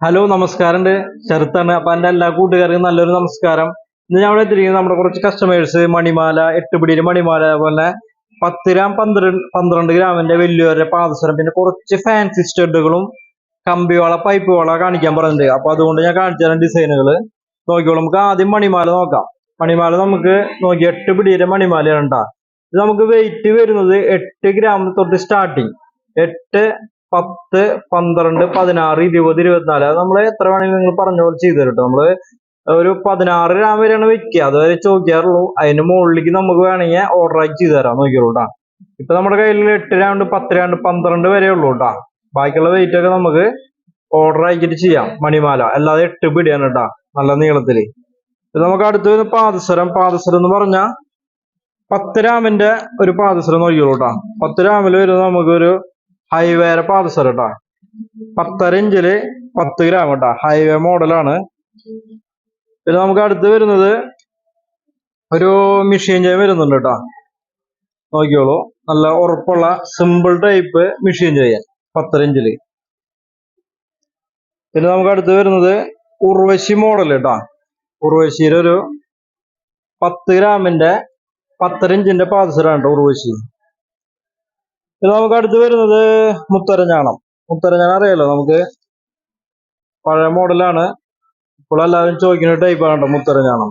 Hello നമസ്കാരമുണ്ട്. ചെറുത്താണ്. അപ്പൊ എന്റെ എല്ലാ കൂട്ടുകാർക്കും നല്ലൊരു നമസ്കാരം. ഇന്ന് ഞാൻ ഇവിടെ എത്തിയിരിക്കുന്നത് നമ്മുടെ കുറച്ച് കസ്റ്റമേഴ്സ് മണിമാല എട്ടുപിടിയിൽ മണിമാല അതുപോലെ പത്ത് ഗ്രാം പന്ത്രണ്ട് പന്ത്രണ്ട് ഗ്രാമിന്റെ വലിയവരുടെ പാദസരം. പിന്നെ കുറച്ച് ഫാൻസി സ്റ്റഡുകളും കമ്പിവള പൈപ്പ് കാണിക്കാൻ പറഞ്ഞിട്ടുണ്ട് അപ്പൊ അതുകൊണ്ട് ഞാൻ കാണിച്ചു തരാം ഡിസൈനുകൾ നോക്കിയോളൂ നമുക്ക് ആദ്യം മണിമാല നോക്കാം. മണിമാല നമുക്ക് നോക്കി എട്ട് പിടിയുടെ മണിമാലയാണ് ഉണ്ടാ ഇത് നമുക്ക് വെയിറ്റ് വരുന്നത് എട്ട് ഗ്രാം തൊട്ട് സ്റ്റാർട്ടിങ് എട്ട് പത്ത് പന്ത്രണ്ട് പതിനാറ് ഇരുപത് ഇരുപത്തിനാല്. അത് നമ്മൾ എത്ര വേണമെങ്കിലും നിങ്ങൾ പറഞ്ഞ പോലെ ചെയ്തു തരും കേട്ടോ നമ്മൾ ഒരു പതിനാറ് ഗ്രാം വരെയാണ് വെക്കുക. അതുവരെ ചോദിക്കാറുള്ളൂ. അതിന് മുകളിലേക്ക് നമുക്ക് വേണമെങ്കിൽ ഓർഡർ ആയി ചെയ്തു തരാം നോക്കിയോളൂ കേട്ടോ ഇപ്പൊ നമ്മുടെ കയ്യിൽ എട്ട് രാണ്ട് പത്ത് രാണ്ട് പന്ത്രണ്ട് വരെ ഉള്ളൂ കേട്ടോ ബാക്കിയുള്ള വെയിറ്റ് ഒക്കെ നമുക്ക് ഓർഡർ ആക്കിയിട്ട് ചെയ്യാം. മണിമാല. അല്ലാതെ എട്ട് പിടിയാണ് കേട്ടോ നല്ല നീളത്തിൽ. നമുക്ക് അടുത്ത് പാദസരം പാദസരം എന്ന് പറഞ്ഞാൽ പത്ത് രാമിന്റെ ഒരു പാദസരം നോക്കിയോളൂ കേട്ടോ പത്ത് രാമിൽ വരുന്ന നമുക്കൊരു ഹൈവേരെ പാദസരം കേട്ടോ പത്തര ഇഞ്ചിൽ പത്ത് ഗ്രാം കേട്ടോ ഹൈവേ മോഡലാണ് പിന്നെ നമുക്ക് അടുത്ത് വരുന്നത് ഒരു മെഷീൻ ചെയിൻ വരുന്നുണ്ട് കേട്ടോ നോക്കിയോളൂ നല്ല ഉറപ്പുള്ള സിമ്പിൾ ടൈപ്പ് മെഷീൻ ചെയ്യാൻ പത്തര ഇഞ്ചിൽ പിന്നെ നമുക്ക് അടുത്ത് വരുന്നത് ഉർവശി മോഡൽ കേട്ടോ ഉർവശിയുടെ ഒരു പത്ത് ഗ്രാമിന്റെ പത്തര ഇഞ്ചിന്റെ പാദസരാണ് കേട്ടോ ഉർവശി. പിന്നെ നമുക്ക് അടുത്ത് വരുന്നത് മുത്തരഞ്ഞാണം. മുത്തരഞ്ഞാണം അറിയാലോ നമുക്ക്? പഴയ മോഡലാണ്. ഇപ്പോൾ എല്ലാവരും ചോദിക്കുന്ന ടൈപ്പാണ് കേട്ടോ മുത്തരഞ്ഞാണം.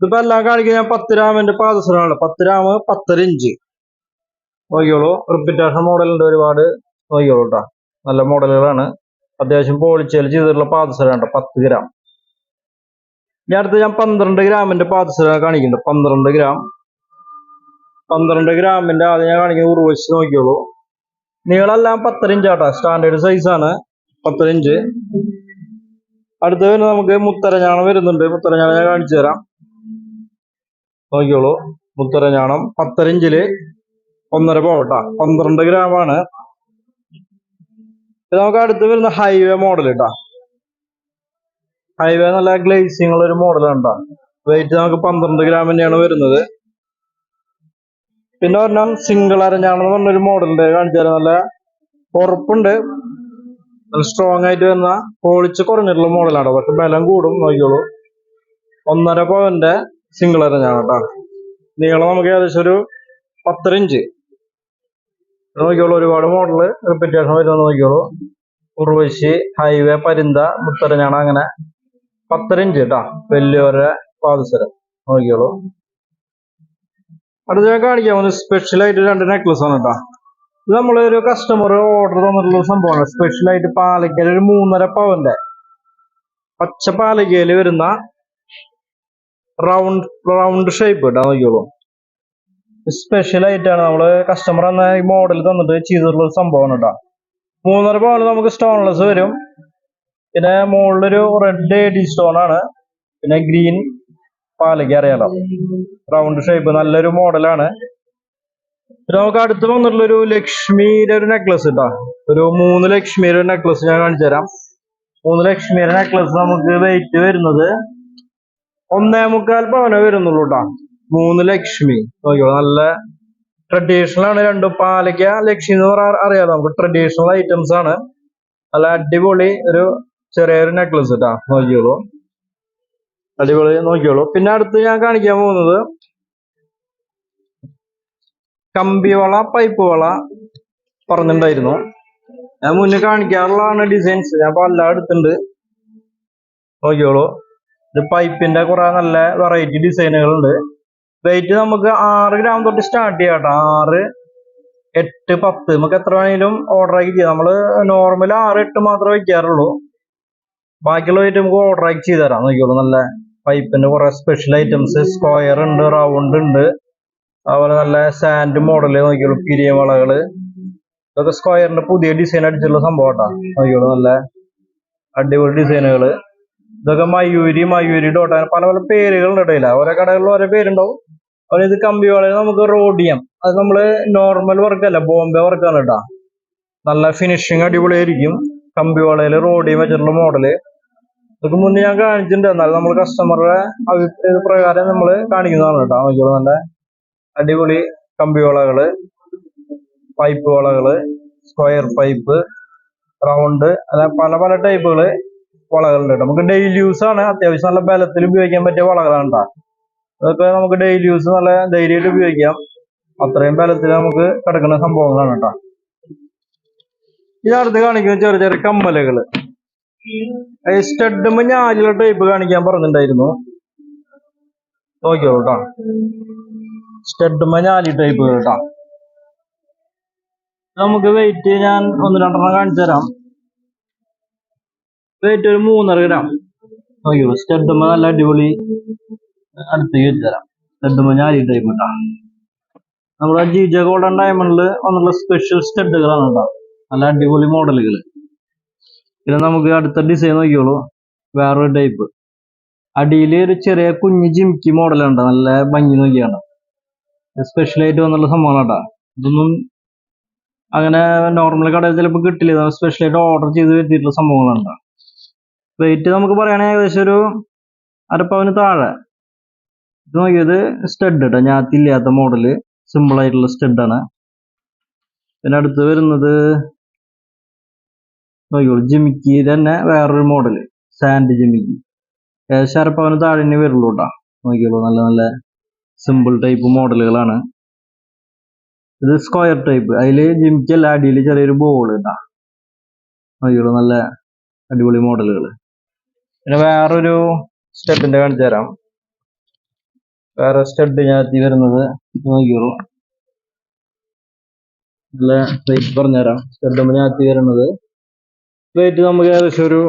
ഇതിപ്പോ എല്ലാം കാണിക്കുന്ന ഞാൻ പത്ത് രാമിന്റെ പാദസരമാണ് പത്ത് രാമ് പത്തര ഇഞ്ച്. നോക്കിയോളൂ റിപ്പിറ്റേഷൻ മോഡലുണ്ട് ഒരുപാട്. നോക്കിയോളൂ കേട്ടോ. നല്ല മോഡലുകളാണ് അത്യാവശ്യം പോളിച്ചേൽ ചെയ്തിട്ടുള്ള പാദസരമാണ് പത്ത് ഗ്രാം ഇനി അടുത്ത് ഞാൻ പന്ത്രണ്ട് ഗ്രാമിന്റെ പാദസരം കാണിക്കുന്നുണ്ട് പന്ത്രണ്ട് ഗ്രാം പന്ത്രണ്ട് ഗ്രാമിന്റെ ആദ്യം ഞാൻ കാണിക്കുന്നത് ഉറുവശി നോക്കിയോളൂ. നീളെല്ലാം പത്തര ഇഞ്ച് ആട്ടോ. സ്റ്റാൻഡേർഡ് സൈസ് ആണ്. പത്തര ഇഞ്ച് അടുത്ത വരുന്നത് നമുക്ക് മുത്തരഞ്ഞാണം വരുന്നുണ്ട്. മുത്തരഞ്ഞാണം ഞാൻ കാണിച്ചു തരാം. നോക്കിയോളൂ. മുത്തരഞ്ഞാണം പത്തരഞ്ചിൽ ഒന്നര പോവട്ടാ പന്ത്രണ്ട് ഗ്രാമാണ് നമുക്ക് അടുത്ത് വരുന്ന ഹൈവേ മോഡൽ കേട്ടാ ഹൈവേ നല്ല ഗ്ലേസിംഗ് ഉള്ള ഒരു മോഡലാണ് കേട്ടോ വെയിറ്റ് നമുക്ക് പന്ത്രണ്ട് ഗ്രാം തന്നെയാണ് വരുന്നത്. പിന്നെ ഒരെണ്ണം സിംഗിൾ അരഞ്ഞാണെന്ന് പറഞ്ഞൊരു മോഡലുണ്ട് കാണിച്ചു തരാം. നല്ല ഉറപ്പുണ്ട്. സ്ട്രോങ് ആയിട്ട് വരുന്ന പോളിച്ച് കുറഞ്ഞിട്ടുള്ള മോഡലാണ് പക്ഷെ ബലം കൂടും നോക്കിയോളൂ ഒന്നര പവന്റെ സിംഗിൾ അരഞ്ഞാണ് കേട്ടോ. നീളം നമുക്ക് ഏകദേശം ഒരു പത്തര ഇഞ്ച് നോക്കിയോളൂ ഒരുപാട് മോഡൽ റിപ്പീറ്റേഷൻ വരുന്നത് നോക്കിയോളൂ ഉർവശി ഹൈവേ പരിന്ത മുത്തരഞ്ഞാണ് അങ്ങനെ പത്തര ഇഞ്ച് കേട്ടോ. വലിയൊരു പാദസരം. നോക്കിയോളൂ അടുത്ത ഞാൻ കാണിക്കാൻ പോകുന്നത് സ്പെഷ്യൽ ആയിട്ട് രണ്ട് നെക്ലസ് ആണ് കേട്ടോ ഇത് നമ്മളൊരു കസ്റ്റമർ ഓർഡർ തന്നിട്ടുള്ള ഒരു സംഭവമാണ്. സ്പെഷ്യൽ ആയിട്ട് പാലക്കൽ ഒരു മൂന്നര പവന്റെ. പച്ച പാലക്കയിൽ വരുന്ന റൗണ്ട് റൗണ്ട് ഷേപ്പ് കേട്ടോ നോക്കിയോളൂ സ്പെഷ്യൽ ആയിട്ടാണ് നമ്മൾ കസ്റ്റമർ എന്ന ഈ മോഡൽ തന്നിട്ട് ചെയ്തിട്ടുള്ള ഒരു സംഭവമാണ് കേട്ടോ മൂന്നര പവന് നമുക്ക് സ്റ്റോൺലെസ് വരും. പിന്നെ മുകളിലൊരു റെഡ് എഡി സ്റ്റോൺ ആണ്. പിന്നെ ഗ്രീൻ പാലയ്ക്ക് അറിയാലോ റൗണ്ട് ഷേപ്പ് നല്ലൊരു മോഡലാണ് പിന്നെ നമുക്ക് അടുത്ത് വന്നിട്ടുള്ള ഒരു ലക്ഷ്മിയുടെ ഒരു നെക്ലസ് കേട്ടോ ഒരു മൂന്ന് ലക്ഷ്മിയുടെ ഒരു നെക്ലസ് ഞാൻ കാണിച്ചു തരാം. മൂന്ന് ലക്ഷ്മിയുടെ നെക്ലസ് നമുക്ക് വെയിറ്റ് വരുന്നത് ഒന്നേ മുക്കാൽ പവനേ വരുന്നുള്ളൂ കേട്ടോ മൂന്ന് ലക്ഷ്മി. നോക്കിയോ നല്ല ട്രഡീഷണൽ ആണ് രണ്ടും പാലയ്ക്ക ലക്ഷ്മി എന്ന് പറയാൻ അറിയാലോ. നമുക്ക് ട്രഡീഷണൽ ഐറ്റംസ് ആണ്. നല്ല അടിപൊളി ഒരു ചെറിയൊരു നെക്ലസ് കേട്ടോ നോക്കിയോളൂ അടിപൊളി നോക്കിയോളൂ പിന്നെ അടുത്ത് ഞാൻ കാണിക്കാൻ പോകുന്നത് കമ്പിവള പൈപ്പ് വള പറഞ്ഞിട്ടുണ്ടായിരുന്നു. ഞാൻ മുന്നേ കാണിക്കാറുള്ളതാണ് ഡിസൈൻസ് ഞാൻ പല എടുത്തിട്ടുണ്ട്. നോക്കിയോളൂ ഇത് പൈപ്പിന്റെ കുറെ നല്ല വെറൈറ്റി ഡിസൈനുകളുണ്ട് വെയിറ്റ് നമുക്ക് ആറ് ഗ്രാം തൊട്ട് സ്റ്റാർട്ട് ചെയ്യാം കേട്ടോ. ആറ് എട്ട് പത്ത്. നമുക്ക് എത്ര വേണമെങ്കിലും ഓർഡർ ആക്കി ചെയ്യാം. നമ്മൾ നോർമൽ ആറ് എട്ട് മാത്രമേ വയ്ക്കാറുള്ളൂ. ബാക്കിയുള്ള വെയിറ്റ് നമുക്ക് ഓർഡർ ആക്കി ചെയ്തു തരാം നോക്കിയോളൂ നല്ല പൈപ്പിന്റെ കുറെ സ്പെഷ്യൽ ഐറ്റംസ് സ്ക്വയർ ഉണ്ട് റൗണ്ട് ഉണ്ട്. അതുപോലെ നല്ല സാൻഡ് മോഡൽ നോക്കിയോളൂ പിരിയ വളകൾ. ഇതൊക്കെ സ്ക്വയറിന്റെ പുതിയ ഡിസൈൻ അടിച്ചിട്ടുള്ള സംഭവം കേട്ടോ നോക്കിയോളൂ നല്ല അടിപൊളി ഡിസൈനുകൾ ഇതൊക്കെ മയൂരി മയൂരി ഡോട്ട് പല പല പേരുകളുണ്ട് ഇടയില്ല ഓരോ കടകളിൽ ഓരോ പേരുണ്ടാവും. അതുപോലെ ഇത് കമ്പി വളയിൽ നമുക്ക് റോഡ് ചെയ്യാം അത് നമ്മൾ നോർമൽ വർക്ക് അല്ല ബോംബെ വർക്കാണ് കേട്ടോ. നല്ല ഫിനിഷിങ് അടിപൊളിയായിരിക്കും. കമ്പി വളയിൽ റോഡിയം വെച്ചിട്ടുള്ള മോഡൽ ഇതൊക്കെ മുന്നേ ഞാൻ കാണിച്ചിട്ടുണ്ട് എന്നാലും നമ്മൾ കസ്റ്റമറുടെ അഭിപ്രായ പ്രകാരം നമ്മൾ കാണിക്കുന്നതാണ് കേട്ടോ. നോക്കിയോളൂ നല്ല അടിപൊളി കമ്പി വളകൾ പൈപ്പ് വളകൾ സ്ക്വയർ പൈപ്പ് റൗണ്ട് അല്ല പല പല ടൈപ്പുകൾ വളകളുണ്ട് ട്ടോ. നമുക്ക് ഡെയിലി യൂസ് ആണ്. അത്യാവശ്യം നല്ല ബലത്തിൽ ഉപയോഗിക്കാൻ പറ്റിയ വളകളാണ് ട്ടോ. അതൊക്കെ നമുക്ക് ഡെയിലി യൂസ് നല്ല ധൈര്യമായിട്ട് ഉപയോഗിക്കാം. അത്രയും ബലത്തിൽ നമുക്ക് കിടക്കുന്ന സംഭവങ്ങളാണ് കേട്ടോ. ഇതിനടുത്ത് കാണിക്കുന്ന ചെറിയ ചെറിയ കമ്മലുകൾ. സ്റ്റഡുമ്പോ ഞാലുള്ള ടൈപ്പ് കാണിക്കാൻ പറഞ്ഞിട്ടുണ്ടായിരുന്നു. നോക്കിയോ കേട്ടോ സ്റ്റഡുമ്പോ ഞാലി ടൈപ്പ് കേട്ടോ നമുക്ക് വെയിറ്റ് ഞാൻ ഒന്ന് രണ്ടെണ്ണം കാണിച്ചു തരാം. വെയിറ്റ് ഒരു മൂന്നര ഗ്രാം നോക്കിയോ സ്റ്റഡുമ്പോ നല്ല അടിപൊളി അടുത്തേക്ക് വെച്ച് തരാം. സ്റ്റഡുമ്പോ ഞാലി ടൈപ്പ് കേട്ടോ. നമ്മുടെ ജിജ ഗോൾഡൻ ഡയമണ്ടിൽ വന്നുള്ള സ്പെഷ്യൽ സ്റ്റഡുകളാണ് കേട്ടോ നല്ല അടിപൊളി മോഡലുകൾ പിന്നെ നമുക്ക് അടുത്ത ഡിസൈൻ നോക്കിയോളൂ വേറൊരു ടൈപ്പ് അടിയിൽ ഒരു ചെറിയ കുഞ്ഞ് ജിംക്കി മോഡലുണ്ട് നല്ല ഭംഗി നോക്കിയാണ്. സ്പെഷ്യൽ ആയിട്ട് വന്നുള്ള സംഭവമാണ് കേട്ടോ. ഇതൊന്നും അങ്ങനെ നോർമൽ കടയിൽ ചിലപ്പോൾ കിട്ടില്ല. സ്പെഷ്യൽ ആയിട്ട് ഓർഡർ ചെയ്ത് വരുത്തിയിട്ടുള്ള സംഭവങ്ങളാണ് റേറ്റ് നമുക്ക് പറയുകയാണെങ്കിൽ ഏകദേശം ഒരു അരപ്പവന് താഴെ. ഇത് നോക്കിയത് സ്റ്റഡ് കേട്ടോ ഞാത്തില്ലാത്ത മോഡൽ stud ആണ്. പിന്നെ അടുത്ത് വരുന്നത് നോക്കിയോളൂ ജിമിക്കി തന്നെ വേറൊരു മോഡൽ സാൻഡ് ജിമിക്കി. ഏകദേശം അരപ്പവന് താഴെ തന്നെ വരുള്ളൂ കേട്ടോ നോക്കിയോളൂ നല്ല നല്ല സിമ്പിൾ ടൈപ്പ് മോഡലുകളാണ് ഇത് സ്ക്വയർ ടൈപ്പ് അതിൽ ജിമിക്കി അല്ല അടിയിൽ ചെറിയൊരു ബോൾ കേട്ടോ നോക്കിയോളൂ നല്ല അടിപൊളി മോഡലുകൾ പിന്നെ വേറൊരു സ്റ്റെപ്പിന്റെ കാണിച്ചു തരാം. വേറെ സ്റ്റഡ് ഞാത്തി വരുന്നത് നോക്കിയോളൂ നല്ല വെയിറ്റ് പറഞ്ഞുതരാം. സ്റ്റഡ് ഞാത്തി വരുന്നത് വെയിറ്റ് നമുക്ക് ഏകദേശം ഒരു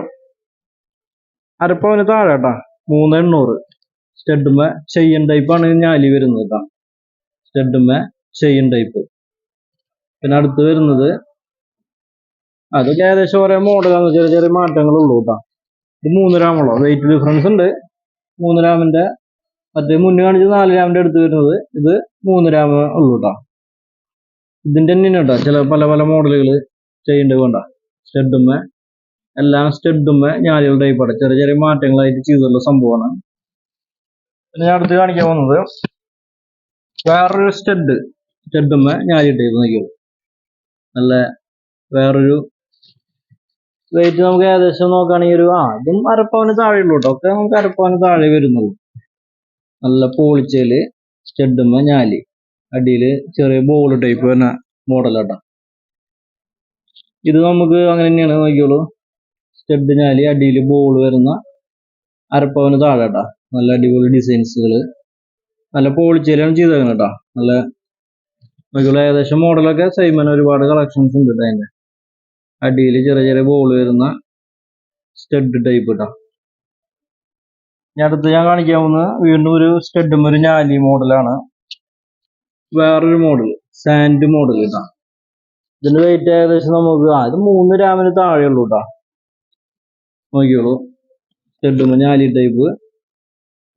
അരപ്പവന് താഴെ കേട്ടാ. മൂന്ന് എണ്ണൂറ്. സ്റ്റെഡുമ്മ ചെയ്യൻ ടൈപ്പാണ് ഞാലി വരുന്നത് കേട്ടാ. സ്റ്റെഡുമ്മ ചെയ്യൻ ടൈപ്പ് പിന്നെ അടുത്ത് വരുന്നത് അതൊക്കെ ഏകദേശം ഒരേ മോഡലാണ് ചെറിയ ചെറിയ മാറ്റങ്ങളുള്ളൂ കേട്ടാ. ഇത് മൂന്ന് രാമുള്ളൂ വെയിറ്റ് ഡിഫറൻസ് ഉണ്ട്. മൂന്ന് രാമിന്റെ മറ്റേ മുന്നേ കാണിച്ച് നാല് രാമിന്റെ അടുത്ത് വരുന്നത് ഇത് മൂന്ന് രാമ ഉള്ളൂ കേട്ടോ. ഇതിന്റെ തന്നെയാണ് കേട്ടോ. ചില പല പല മോഡലുകൾ ചെയ്യേണ്ടത് വേണ്ട സ്റ്റഡുമ്മ എല്ലാം സ്റ്റഡുമ്മ ഞാലികൾ ടൈപ്പാണ് ചെറിയ ചെറിയ മാറ്റങ്ങളായിട്ട് ചെയ്തുള്ള സംഭവമാണ്. പിന്നെ ഞാൻ അടുത്ത് കാണിക്കാൻ പോകുന്നത് വേറൊരു സ്റ്റഡ് സ്റ്റഡുമ്മ ഞാലി ടൈപ്പ് നോക്കിയോളൂ നല്ല വേറൊരു വെയിറ്റ് നമുക്ക് ഏകദേശം നോക്കുകയാണെങ്കിൽ ഒരു ആ ഇതും അരപ്പവന് താഴെ ഉള്ളൂ കേട്ടോ ഒക്കെ നമുക്ക് അരപ്പവന് താഴെ വരുന്നുള്ളൂ. നല്ല പോളിച്ചേൽ സ്റ്റഡുമ്മ ഞാലി. അടിയിൽ ചെറിയ ബോൾ ടൈപ്പ് വരുന്ന മോഡലാട്ടോ ഇത് നമുക്ക് അങ്ങനെ തന്നെയാണ് നോക്കിയോളൂ. സ്റ്റഡ് ഞാലി അടിയിൽ ബോൾ വരുന്ന അരപ്പവന് താഴെ കേട്ടാ നല്ല അടിപൊളി ഡിസൈൻസുകൾ നല്ല പോളിച്ചേലാണ് ചെയ്തേക്കുന്നത് കേട്ടോ നല്ല നോക്കിയോളൂ ഏകദേശം മോഡലൊക്കെ സെയിം തന്നെ ഒരുപാട് കളക്ഷൻസ് ഉണ്ട് കേട്ടോ അതിന്റെ അടിയിൽ ചെറിയ ചെറിയ ബോൾ വരുന്ന സ്റ്റഡ് ടൈപ്പ് കേട്ടോ ഇനി അടുത്ത് ഞാൻ കാണിക്കാൻ പോകുന്നത് വീണ്ടും ഒരു സ്റ്റഡും ഒരു ഞാലി മോഡലാണ് വേറൊരു മോഡൽ സാൻഡ് മോഡൽ കേട്ടോ ഇതിന്റെ വെയിറ്റ് ഏകദേശം നമുക്ക് ആ ഇത് മൂന്ന് രാമിന് താഴെ ഉള്ളൂ കേട്ടോ നോക്കിയോളൂ സ്റ്റെഡ് മഞ്ഞാലി ടൈപ്പ്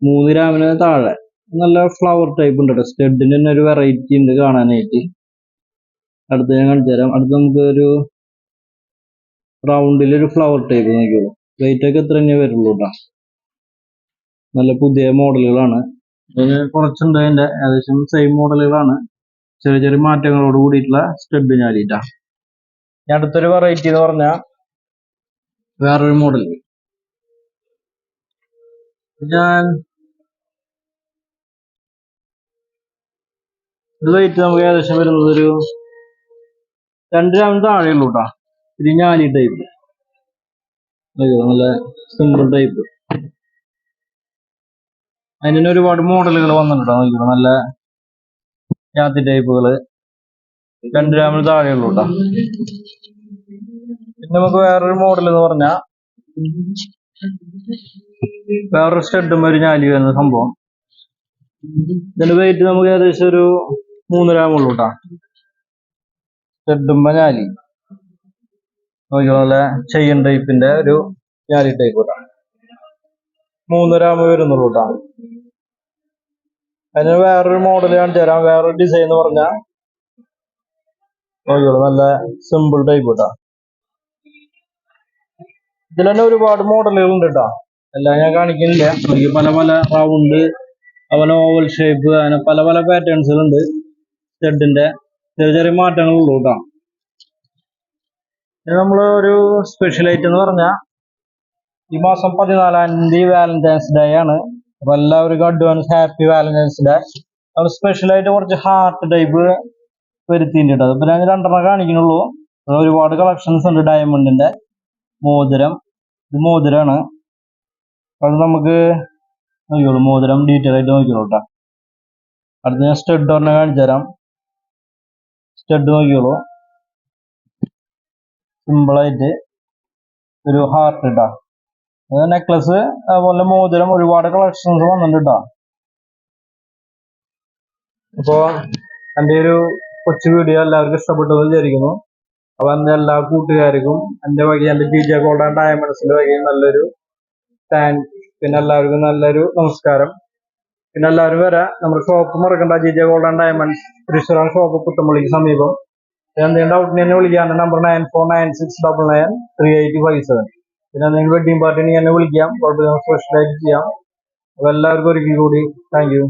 മൂന്ന് ഗ്രാമിന് താഴെ. നല്ല ഫ്ലവർ ടൈപ്പ് ഉണ്ട് കേട്ടോ സ്റ്റെഡിന് തന്നെ ഒരു വെറൈറ്റി ഉണ്ട് കാണാനായിട്ട്. അടുത്ത് ഞാൻ കാണിച്ചു തരാം. അടുത്ത് നമുക്ക് ഒരു റൗണ്ടിൽ ഒരു ഫ്ലവർ ടൈപ്പ് നോക്കിയോളൂ റേറ്റ് ഒക്കെ ഇത്ര തന്നെ വരുള്ളൂ കേട്ടോ നല്ല പുതിയ മോഡലുകളാണ് കുറച്ചുണ്ട് അതിന്റെ. ഏകദേശം സെയിം മോഡലുകളാണ് ചെറിയ ചെറിയ മാറ്റങ്ങളോട് കൂടിയിട്ടുള്ള സ്റ്റെഡ് ഞാലിട്ടാ. അടുത്തൊരു വെറൈറ്റി എന്ന് പറഞ്ഞാൽ വേറൊരു മോഡൽ ഞാൻ ഇത് വെയിറ്റ് നമുക്ക് ഏകദേശം വരുന്നത് ഒരു രണ്ട് രാമിന് താഴെയുള്ളൂ കേട്ടോ ഇത് ടൈപ്പ് നല്ല സിമ്പിൾ ടൈപ്പ് അതിന് ഒരുപാട് മോഡലുകൾ വന്നിട്ടുണ്ടോ നല്ല ജാതി ടൈപ്പുകൾ രണ്ട് രാമിന് താഴെയുള്ളൂ കേട്ടോ നമുക്ക് വേറൊരു മോഡൽ എന്ന് പറഞ്ഞാ വേറൊരു സ്റ്റഡും ഒരു ഞാലി വരുന്ന സംഭവം. ഇതിന്റെ വെയിറ്റ് നമുക്ക് ഏകദേശം ഒരു മൂന്ന് ഗ്രാം ഉള്ളൂ കേട്ടോ സ്റ്റഡുമ്പ ഞാലി. നോക്കിയുള്ള ചെയ്യൻ ടൈപ്പിന്റെ ഒരു ഞാലി ടൈപ്പ് കേട്ടോ മൂന്ന് ഗ്രാം വരുന്നുള്ളൂ കേട്ടോ അതിന് വേറൊരു മോഡൽ കാണിച്ചു തരാം. വേറൊരു ഡിസൈൻ എന്ന് പറഞ്ഞാൽ നോക്കിയോളൂ നല്ല സിമ്പിൾ ടൈപ്പ് കേട്ടോ ഇതിൽ തന്നെ ഒരുപാട് മോഡലുകൾ ഉണ്ട് കേട്ടോ എല്ലാം ഞാൻ കാണിക്കുന്നില്ല. എനിക്ക് പല പല റൗണ്ട് അതുപോലെ ഓവൽ ഷേപ്പ് അങ്ങനെ പല പല പാറ്റേൺസുകളുണ്ട് ഷെഡിന്റെ ചെറിയ ചെറിയ മാറ്റങ്ങളുള്ളൂ കേട്ടോ ഇത് നമ്മൾ ഒരു സ്പെഷ്യൽ ഐറ്റം എന്ന് പറഞ്ഞാൽ ഈ മാസം പതിനാലാം തീയതി വാലന്റൈൻസ് ഡേ ആണ്. അപ്പൊ എല്ലാവർക്കും അഡ്വാൻസ് ഹാപ്പി വാലന്റൈൻസ് ഡേ നമ്മൾ സ്പെഷ്യൽ ആയിട്ട് കുറച്ച് ഹാർട്ട് ടൈപ്പ് വരുത്തിയിട്ടുണ്ട് അതിപ്പോ ഞാൻ രണ്ടെണ്ണം കാണിക്കുന്നുള്ളൂ. ഒരുപാട് കളക്ഷൻസ് ഉണ്ട് ഡയമണ്ടിന്റെ മോതിരം. ഇത് മോതിരാണ്. അത് നമുക്ക് നോക്കിയോളൂ മോതിരം ഡീറ്റെയിൽ ആയിട്ട് നോക്കിയോളൂ കേട്ടോ അടുത്ത് ഞാൻ സ്റ്റഡ് ഒരെണ്ണം കാണിച്ചു തരാം. സ്റ്റഡ് നോക്കിയോളൂ സിമ്പിൾ ആയിട്ട് ഒരു ഹാർട്ട് ഇട്ടാ. നെക്ലസ് അതുപോലെ മോതിരം ഒരുപാട് കളക്ഷൻസ് വന്നിട്ടുണ്ട്. കേട്ടോ അപ്പോ എന്റെ ഒരു കൊച്ചു വീഡിയോ എല്ലാവർക്കും ഇഷ്ടപ്പെട്ടു വിചാരിക്കുന്നു. അപ്പൊ എന്റെ എല്ലാ കൂട്ടുകാർക്കും എന്റെ വകി എന്റെ പി ജെ ഗോൾഡ് ആൻഡ് ഡയമണ്ട്സിന്റെ വകയും നല്ലൊരു താങ്ക് പിന്നെ എല്ലാവർക്കും നല്ലൊരു നമസ്കാരം. പിന്നെ എല്ലാവരും വരാം. നമ്മുടെ ഷോപ്പ് മറക്കണ്ട. G J gold and diamonds. തൃശ്ശൂരാൻ shop പുത്തമ്പള്ളിക്ക് സമീപം. എന്തെങ്കിലും ഡൗട്ട് എന്നെ വിളിക്കാം number nine four nine six double nine three eight five seven പിന്നെ എന്തെങ്കിലും വെഡിങ് പാർട്ടി എന്നെ വിളിക്കാം. കുഴപ്പമില്ല. സ്പെഷ്യലായിട്ട് ചെയ്യാം. അപ്പൊ എല്ലാവർക്കും ഒരിക്കൽ കൂടി താങ്ക് യു